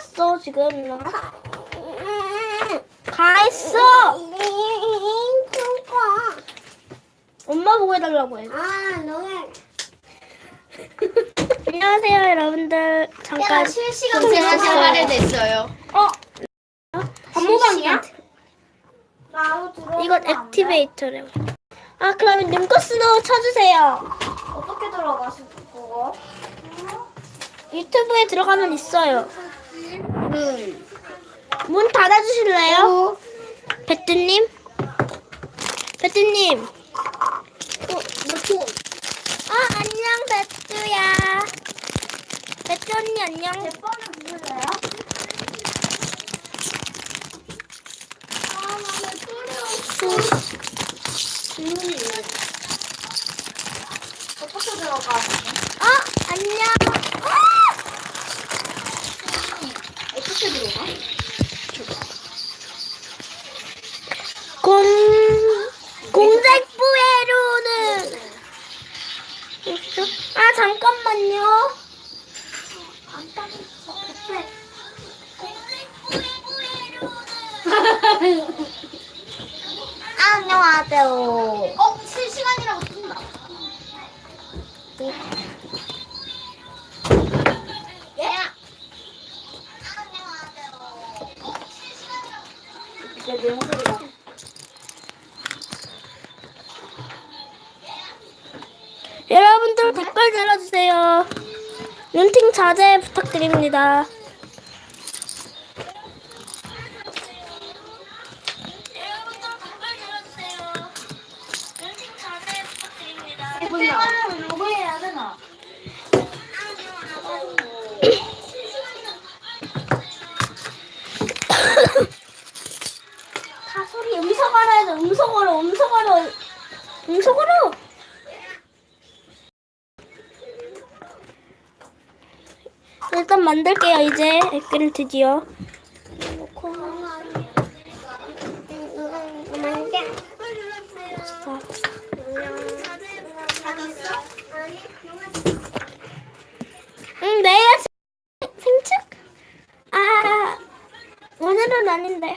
끝났어 지금 나. 다 했어. 엄마 보고 해달라고 해. 아, 너네. 안녕하세요 여러분들. 잠깐. 실시간. 생활에 됐어요. 어? 나도 들어. 이건 액티베이터래. 아 그러면 님거스도 쳐주세요. 어떻게 들어가실 그거? 유튜브에 들어가면 있어요. 음. 문 닫아주실래요? 배뚜님? 배뚜님. 어, 뭐아 안녕 배뚜야. 배뚜 언니 안녕. 아, 나왜 소리 없어. 질문이 있네. 어떻게 들어가? 아 안녕. 아! 어떻게 들어가? 공 공작부회로는 아 잠깐만요. 안 따졌어. 그때. 안녕하세요. 어, 실시간이라고 뜬다. 예? 이제 내 목소리가. 여러분들 댓글 달아주세요. 눈팅 자제 부탁드립니다. 일단 만들게요 이제 액기를 드디어 자, 응 내일 생- 생축? 아 오늘은 아닌데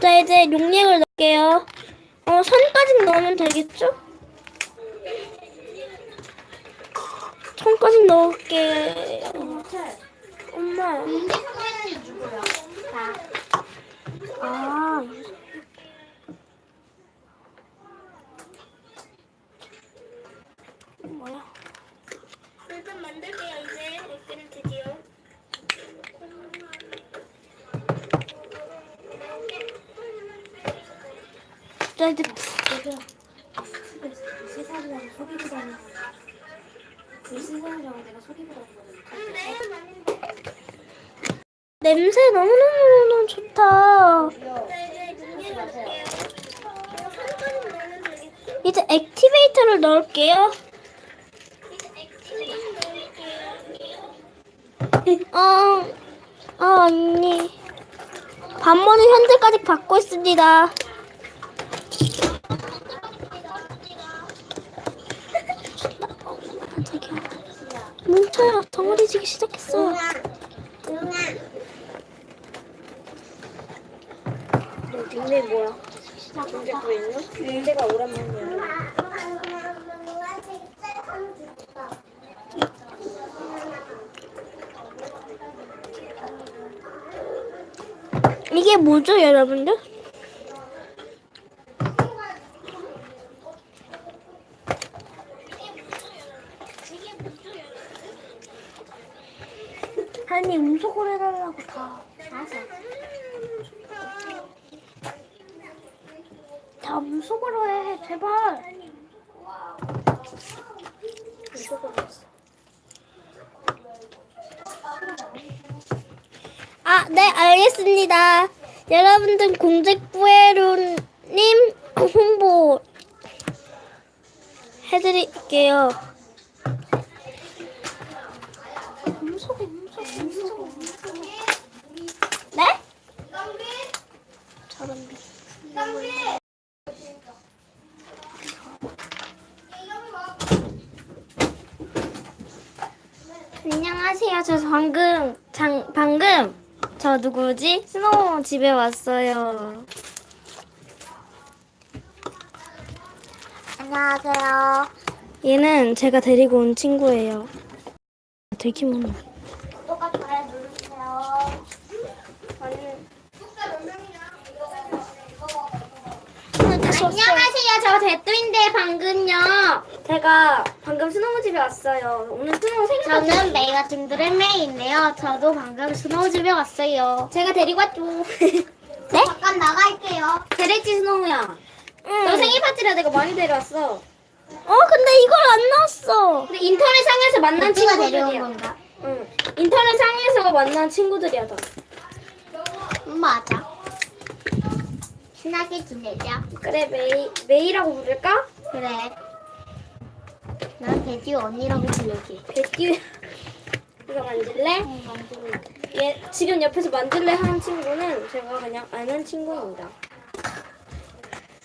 자 이제 용량을 넣을게요 어 선까지 넣으면 되겠죠? 천까지 넣을게요 엄마 문제 소개는 누구야? 나. 아 뭐야 일단 만들게요 이제 액기를 드디어 자 이제 시사이라고 소리보다는 그 시사이라고 내가 소리보다는 냄새 너무너무너무 좋다. 이제 액티베이터를 넣을게요. 어, 어 언니. 반모는 현재까지 받고 있습니다 자기야 뭉쳐요 덩어리지기 시작했어 너 닉네임 뭐야? 공작부에 있는? 공제가 오랜만이야. 이게 뭐죠 여러분들? 아니 음속으로 해달라고 다. 다 음속으로 해 제발. 아, 네, 알겠습니다. 여러분들 공작부회로님 홍보 해드릴게요. 음소거, 음소거, 음소거, 음소거. 네? 저런 안녕하세요. 저 방금 장 방금 저 누구지? 스노우 집에 왔어요. 안녕하세요. 얘는 제가 데리고 온 친구예요. 들키면 똑같이 잘 누르세요. 안녕하세요. 저 대뚜인데 방금요. 제가 방금 스노우 집에 왔어요. 오늘 스노우 생일 저는 메이가 딩드레메인데요. 저도 방금 스노우 집에 왔어요. 제가 데리고 왔죠. 네? 잠깐 나갈게요. 잘했지 스노우야. 응. 네. 너 생일 파티라 내가 많이 데려왔어. 어 근데 이걸 안 나왔어. 근데 인터넷 상에서 만난 친구들이야. 건가? 응. 인터넷 상에서 만난 친구들이야 다. 음, 맞아. 신나게 지내자. 그래 메이 메이라고 부를까? 그래. 난 돼지 언니라고 불러지. 배띠 이거 만질래? 얘 지금 옆에서 만질래 하는 친구는 제가 그냥 아는 친구입니다.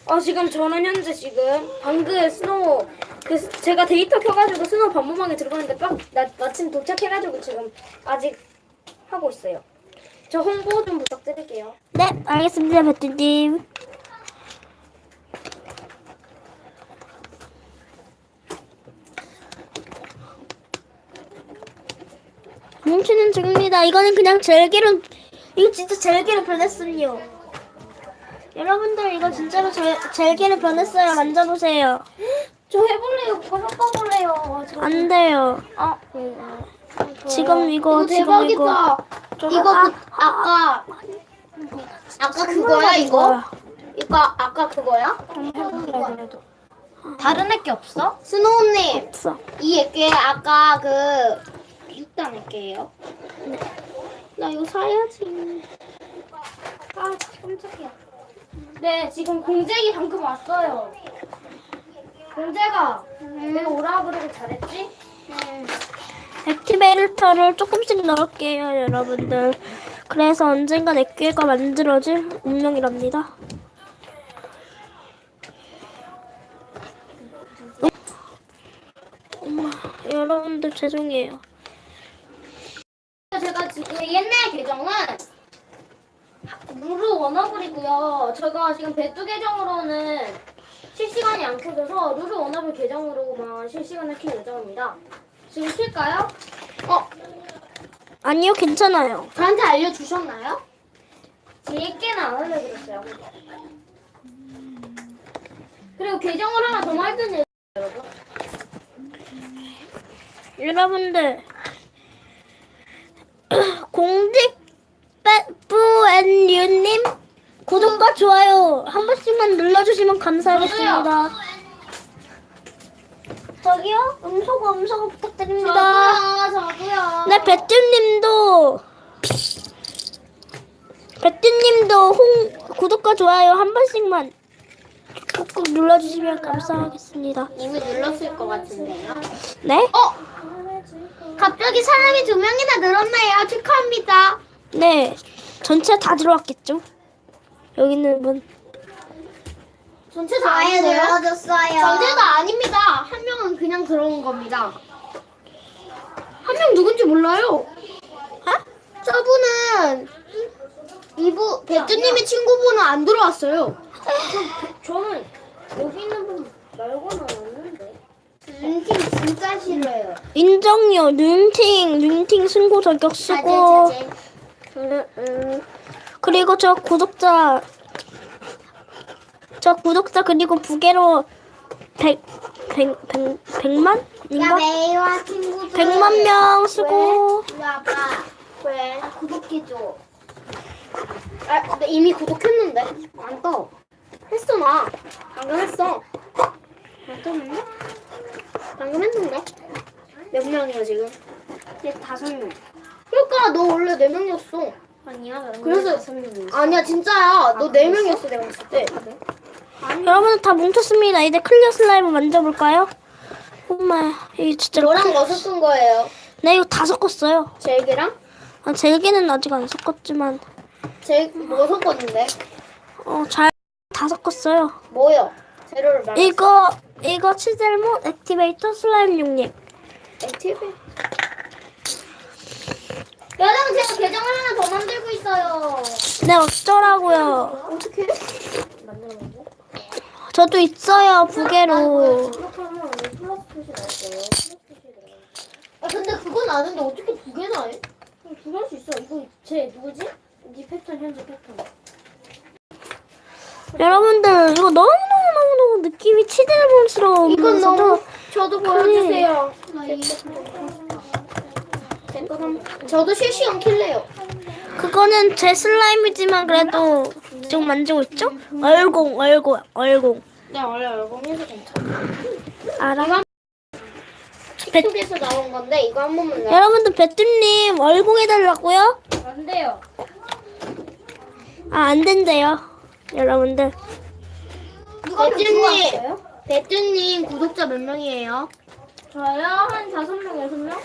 어 지금 저는 현재 지금 방금 스노우 그 스- 제가 데이터 켜가지고 스노우 반모방에 들어갔는데 빡 나, 마침 도착해가지고 지금 아직 하고 있어요. 저 홍보 좀 부탁드릴게요. 네 알겠습니다 배띠님. 뭉치는 중입니다. 이거는 그냥 젤기름, 이거 진짜 젤기름 변했어요. 여러분들 이거 진짜로 젤, 젤기름 변했어요. 만져보세요. 저 해볼래요. 그거 섞어볼래요. 안 돼요. 어, 지금 이거 지금 이거 저- 이거 아, 그, 아까 아까 그거야 이거? 이거 아까 그거야? 해볼래 그래도 다른 애게 없어? 스노우님 없어. 이 애게 아까 그 6단 애게예요? 나 이거 사야지. 아 깜짝이야. 네 지금 공작이 방금 왔어요. 공작아, 내가 오라 그러고 잘했지? 액티베이터를 조금씩 넣을게요, 여러분들. 그래서 언젠가 내 귀가 만들어질 운명이랍니다. 엄마, 여러분들 죄송해요. 옛날 계정은 루루 워너블이고요. 제가 지금 배뚜 계정으로는 실시간이 안 켜져서 루루 워너블 계정으로만 실시간을 킬 예정입니다. 지금 킬까요? 어? 아니요, 괜찮아요. 저한테 알려주셨나요? 제게는 안 알려드렸어요. 그리고 계정을 하나 더 만드는 여러분. 여러분들 공직 뿌앤유님 구독과 좋아요 한 번씩만 눌러주시면 감사하겠습니다. 저기요 음소거 음소거 부탁드립니다. 저도요, 저도요. 네, 배뚜님도 배뚜님도 홍 구독과 좋아요 한 번씩만 꾹꾹 눌러주시면 감사하겠습니다. 이미 눌렀을 것 같은데요. 네? 어? 갑자기 사람이 두 명이나 늘었네요. 축하합니다. 네, 전체 다 들어왔겠죠? 여기 있는 분. 전체 다 아예. 늘어졌어요. 전체 다 아닙니다. 한 명은 그냥 들어온 겁니다. 한 명 누군지 몰라요. 아? 저분은 이부 배뚜님의 친구분은 안 들어왔어요. 저는 여기 있는 분 말고는. 눈팅 진짜 싫어요. 인정요, 눈팅, 눈팅 승고 저격 쓰고. 음, 음. 그리고 저 구독자 저 구독자 그리고 부계로 100, 100, 100, 100만? 야 인가? 메이와 친구들. 100만 명 쓰고 왜? 와봐. 왜? 구독해줘. 아, 근데 이미 구독했는데. 안 떠. 했어 나. 방금 했어. 안 떴는데? 방금 했는데. 몇 명이야 지금? 이제 다섯 명. 그러니까 너 원래 네 명이었어. 아니야. 그래서 다섯 명이었어. 아니야 진짜야. 너 네 명이었어 내가 봤을 때. 여러분 다 뭉쳤습니다. 이제 클리어 슬라임을 만져볼까요? 엄마, 이게 진짜. 너랑 뭐 섞은 거예요? 네, 이거 다 섞었어요. 젤기랑? 아, 젤기는 아직 안 섞었지만, 젤뭐 섞었는데? 어, 잘 다 섞었어요. 뭐요? 재료를 말. 이거, 이거 치젤몬 액티베이터 슬라임 용립. 액티브. 빵을 하나 더 만들고 있어요. 네, 어쩌라고요. 어떻게? 만들어? 저도 있어요, 부계로. 이렇게 하면 왜 플러스 표시 나올 거예요? 플러스 표시 들어가요. 아 근데 그건 아는데 어떻게 두 개나 해? 두개 할수 있어. 이거 제 누구지? 네 패턴 현재 패턴. 여러분들, 이거 너무너무너무너무 느낌이 이건 치대몬스러우면서도 너무 저도 보여주세요. 저도 실시간 킬래요. 그거는 제 슬라임이지만 그래도 지금 만지고 있죠? 얼공, 얼공, 얼공. 네 원래 얼공해서 괜찮아. 알아? 틱톡에서 나온 건데 이거 한 번만 나. 여러분들, 배뚜님 얼공 해달라고요? 안 돼요. 아, 안 된대요. 여러분들. 좋아했어요? 배뚜님 구독자 몇 명이에요? 저요 한 다섯 명 여섯 명.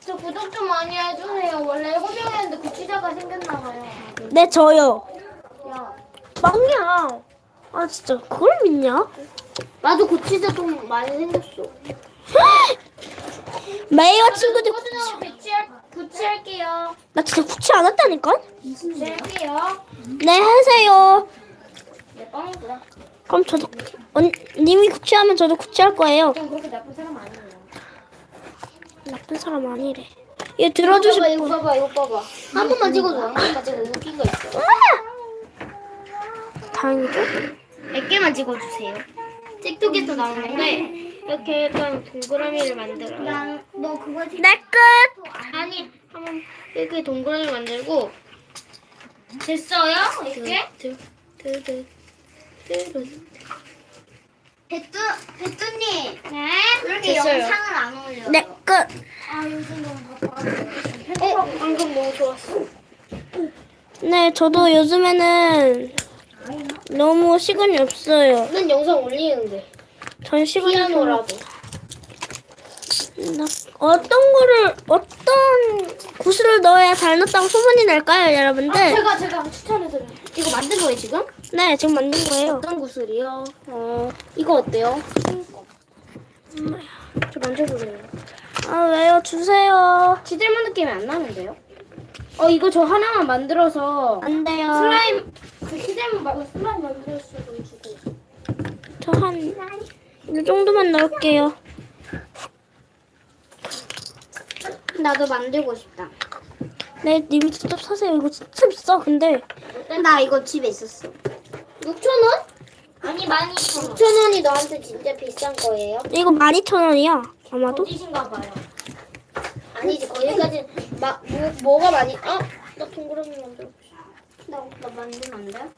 저 구독 좀 많이 해주세요. 원래 일곱 명이었는데 구치자가 생겼나 봐요. 네, 저요. 야 빵이야. 아, 진짜. 그걸 믿냐? 나도 구치자 좀 많이 생겼어. 메이와 친구들. 배치할 구치할게요. 나 진짜 구치 안 했다니까? 할게요. 네, 하세요. 내 빵이구나. 그럼 저도, 언, 님이 구치하면 저도 구치할 거예요. 전 그렇게 나쁜 사람 아니에요. 나쁜 사람 아니래. 얘 들어주실 이거 거. 봐봐, 이거 봐봐. 한 번만 찍어줘. 한 번만 찍어. 웃긴 거 있어. 다행이죠? 100개만 찍어주세요. 틱톡에서 나온 건데 이렇게 약간 동그라미를 만들어요. 너 그거 내 끝! 아니 한번 이렇게 동그라미 만들고 됐어요? 이렇게? 배뚜 배뚜님 네. 왜 이렇게 됐어요. 영상을 안 올려? 내 끝! 아 요즘 너무 바빠. 어 방금 너무 좋았어. 네, 저도 요즘에는 너무 시간이 없어요. 난 영상 올리는데 전 시간이 별로 피아노라도. 나 어떤 거를 어떤 구슬을 넣어야 잘 넣었다고 소문이 날까요, 여러분들? 제가 제가 추천해드려요. 이거 만든 거예요 지금? 네, 지금 만든 거예요. 어떤 구슬이요? 어 이거 어때요? 저 만져보세요. 아, 왜요? 주세요. 지들만 느낌이 안 나는데요? 어 이거 저 하나만 만들어서 안 돼요. 슬라임 그 시대문 말고 슬라임 만들었어 좀 주고. 저 한 이 정도만 넣을게요. 나도 만들고 싶다. 네, 님이 직접 사세요. 이거 진짜 비싸, 근데. 나 이거 집에 있었어. 6천 원? 아니 많이 천 6천 원이 너한테 진짜 비싼 거예요? 이거 12,000원이야, 아마도. 어디신가 봐요. 아니지 거기까지 마, 뭐, 뭐가 많이 어? 나 동그라미 만들고 싶어. 나, 나 만들면 안 돼?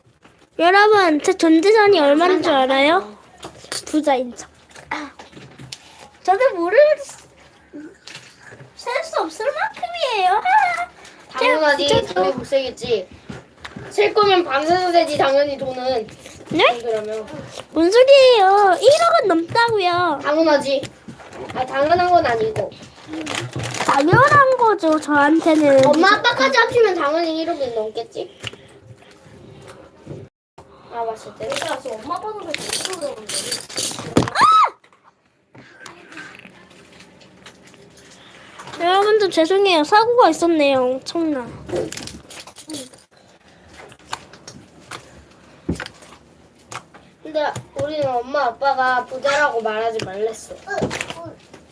여러분, 제 전재산이 얼마인 줄 알아요? 부자인 척. 저도 모르, 셀수 없을 만큼이에요. 당연하지 진짜 당연히 못생겼지 셀 거면 밤새서 세지 당연히 돈은 네? 그러면 뭔 소리예요? 1억은 넘다고요. 당연하지 아 당연한 건 아니고 당연한 거죠, 저한테는. 엄마 아빠까지 합치면 당연히 1억이 넘겠지 아때 내가 지금 엄마 아빠도 못 들어오는데. 여러분들 죄송해요. 사고가 있었네요. 엄청나. 근데 우리는 엄마 아빠가 부자라고 말하지 말랬어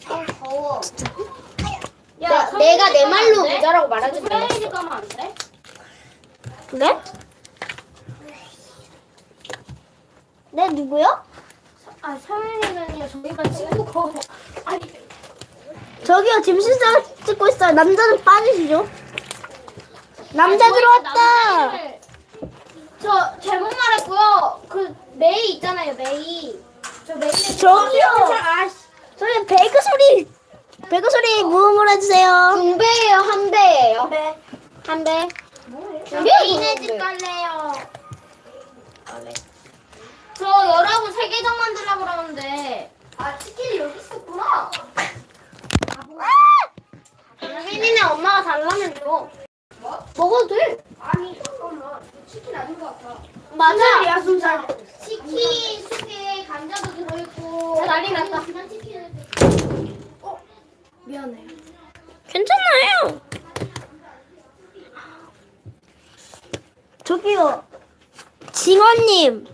아 더워. 야, 내가 내 말로 부자라고 말하지 말랬어 가면 안 돼? 그래? 네, 누구요? 아 서윤이는요 저희가 친구고. 아니 저기요, 짐실사 찍고 있어요. 남자는 빠지시죠? 남자 저희 들어왔다! 남자애들, 저 잘못 말했고요. 그 메이 있잖아요 메이. 저 메이. 저기요! 저기 배그 소리! 배그 소리 무음을 해주세요. 둥배예요 한 배예요 네. 한배 메이네 집 갈래요. 저 여러분 세 계정 만들려고 그러는데 아 치킨이 여기 있었구나. 혜민이 엄마가 달라면 줘 먹어도 돼 아니 잠깐만 치킨 아닌 것 같아. 맞아 야순살. 치킨 속에 감자도 들어있고. 자, 난리 났다. 그냥 치킨을. 미안해. 괜찮아요. 저기요. 징어님.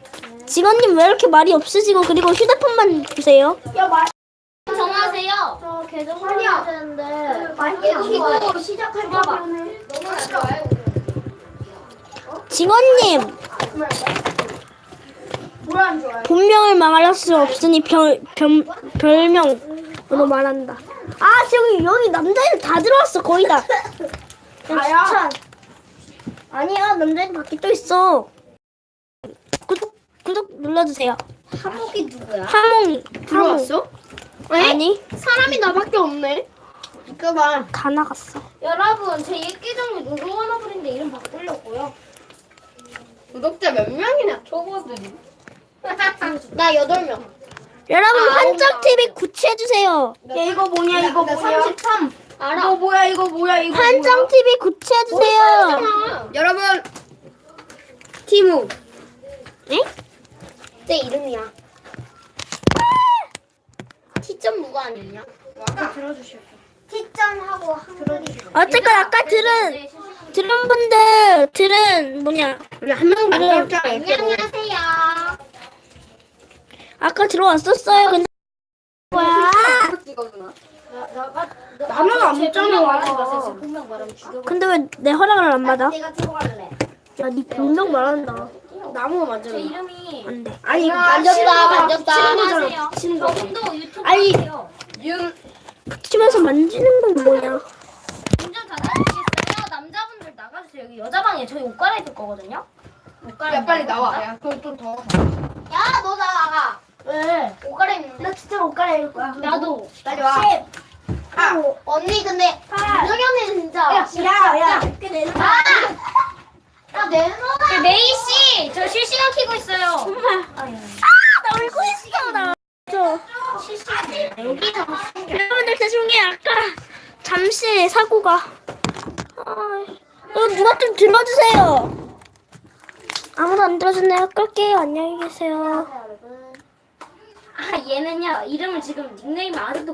징어님 왜 이렇게 말이 없으시고 그리고 휴대폰만 주세요? 정하세요. 저 계정 관리해야 되는데. 이거 시작할 거면 너무 안 좋아요. 징어님. 본명을 말할 수 없으니 별, 별, 별명으로 말한다. 아, 저기, 여기 남자애들 다 들어왔어, 거의 다. 아야. 아니야, 남자애들 밖에 또 있어. 구독, 구독 눌러주세요. 하복이 누구야? 하몽이. 들어왔어? 아니, 사람이 나밖에 없네. 잠깐만. 다 나갔어. 여러분 제 옛계정이 누르워너블인데 이름 바꾸려고요. 구독자 몇 명이나? 저거들이. 나 여덟 명. 여러분, 아, 한정TV 구치해 주세요. 야 이거 뭐냐 이거 뭐냐? 33. 알아. 이거 뭐야 이거 뭐야 이거 한정TV 구치해 주세요. 여러분. 티모. 응? 내 이름이야. 티점 누가 아니냐? 티점하고 한글이 어쨌건 아까 들은, 들은 분들, 들은, 뭐냐. 우리 한명 아니, 안녕하세요. 아까 들어왔었어요. 근데, 뭐야. 나는 안 분명 말하지 잖아 마세요. 분명 말하면 죽여. 근데 왜 내 허락을 안 받아? 내가 들어갈래. 야, 니 분명 말한다. 나무 맞아. 제 이름이 안 돼. 아니 만졌다 만졌다. 안녕하세요. 저분도 유튜브 아니. 하세요. 윤. 붙이면서 만지는 건 뭐냐? 운전 닫아주시겠어요? 남자분들 나가주세요. 여기 여자 방에 저희 옷 갈아입을 거거든요. 옷 갈아입을 야 빨리 나와. 야 그거 좀 더. 야 너 나가. 왜? 옷 갈아입는데. 나 진짜 옷 갈아입을 거야. 나도. 빨리 와. 아 언니 근데 윤정이 언니 진짜. 야야. 아. 야 내놔. 그 메이 씨, 저 실시간 키고 있어요. 나 울고 있어, 나. 저. 여러분들 죄송해요. 아까 잠시 사고가. 아, 이거 누가 좀 들어주세요. 아무도 안 들어주네요. 끌게요. 안녕히 계세요. 아 얘는요 이름을 지금 닉네임 아직도